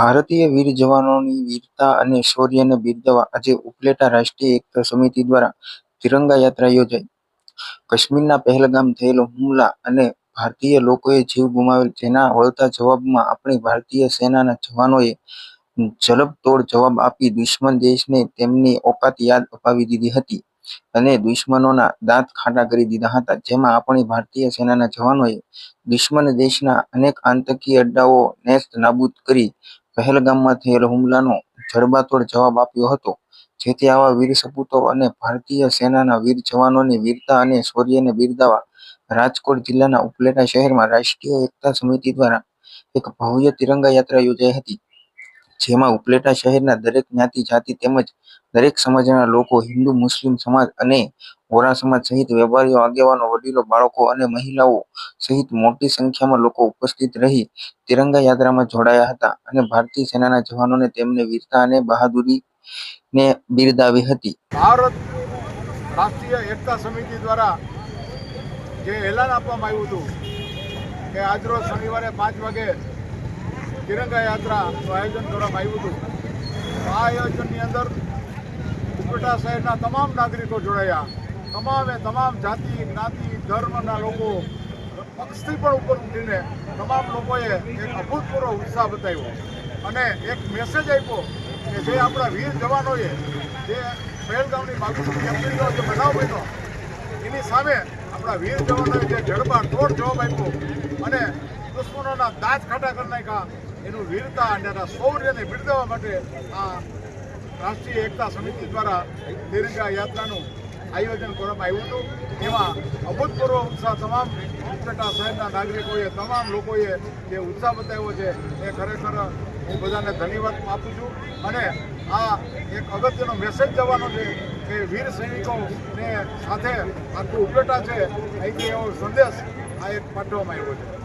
ભારતીય વીર જવાનોની વીરતા અને શૌર્યને બિરદવા આજે ઉપલેટા રાષ્ટ્રીય એકતા સમિતિ દ્વારા તિરંગા યાત્રા યોજાઈ. કાશ્મીરના પહેલગામ થયેલો હુમલા અને ભારતીય લોકોએ જીવ ગુમાવેલ તેના વળતા જવાબમાં આપણી ભારતીય સેનાના જવાનોએ જલબતોડ જવાબ આપી દુશ્મન દેશને તેમની ઓકાત યાદ અપાવી દીધી હતી અને દુશ્મનોના દાંત ખાટા કરી દીધા હતા. જેમાં આપણી ભારતીય સેનાના જવાનોએ દુશ્મન દેશના અનેક આતંકી અડ્ડાઓ નેસ્ત નાબૂદ કરી પહેલગામમાં થયેલ હુમલાનો જડબાતોડ જવાબ આપ્યો હતો, જેથી આવા વીર સપૂતો અને ભારતીય સેનાના વીર જવાનોની વીરતા અને શૌર્યને બિરદાવવા રાજકોટ જિલ્લાના ઉપલેટા શહેરમાં રાષ્ટ્રીય એકતા સમિતિ દ્વારા એક ભવ્ય તિરંગા યાત્રા યોજાઈ હતી. જેમાં ઉપલેટા શહેરના દરેક જ્ઞાતિ, જાતિ તેમજ દરેક સમાજના લોકો હિન્દુ, મુસ્લિમ સમાજ અને વોરા સમાજ સહિત વેપારીઓ, આગેવાનો, વડીલો, બાળકો અને મહિલાઓ સહિત મોટી સંખ્યામાં લોકો ઉપસ્થિત રહી તિરંગા યાત્રામાં જોડાયા હતા અને ભારતીય સેનાના જવાનોને તેમને વીરતા અને બહાદુરીને બિરદાવી હતી. ભારત રાષ્ટ્રીય એકતા સમિતિ દ્વારા જે એલાન આપવામાં આવ્યું હતું કે આજરોજ શનિવારે પાંચ વાગે તિરંગા યાત્રાનું આયોજન કરવામાં આવ્યું હતું. આ આયોજનની અંદર ઉપટા શહેરના તમામ નાગરિકો જોડાયા. તમામે તમામ જાતિ, જ્ઞાતિ, ધર્મના લોકો પક્ષથી પણ ઉપર ઉઠીને તમામ લોકોએ એક અભૂતપૂર્વ ઉત્સાહ બતાવ્યો. અને એક મેસેજ આપ્યો કે જે આપણા વીર જવાનોએ જે પહેલગામની બાવીસમી એપ્રિલનો જે બનાવ બન્યો, એની સામે આપણા વીર જવાનોએ જે જડબા તોડ જવાબ આપ્યો અને દુશ્મનોના દાંત ખાટા કરી નાખ્યા. એનું વીરતા અને એના શૌર્યને બિરદાવવા માટે આ રાષ્ટ્રીય એકતા સમિતિ દ્વારા તિરંગા યાત્રાનું આયોજન કરવામાં આવ્યું હતું. એમાં અભૂતપૂર્વ ઉત્સાહ તમામ ઉપલેટા શહેરના નાગરિકોએ, તમામ લોકોએ જે ઉત્સાહ બતાવ્યો છે એ ખરેખર હું બધાને ધન્યવાદ આપું છું. અને આ એક અગત્યનો મેસેજ જવાનો છે કે વીર સૈનિકોને સાથે આખું ઉપલેટા છે. અહીંથી એવો સંદેશ આ એક પાઠવવામાં આવ્યો છે.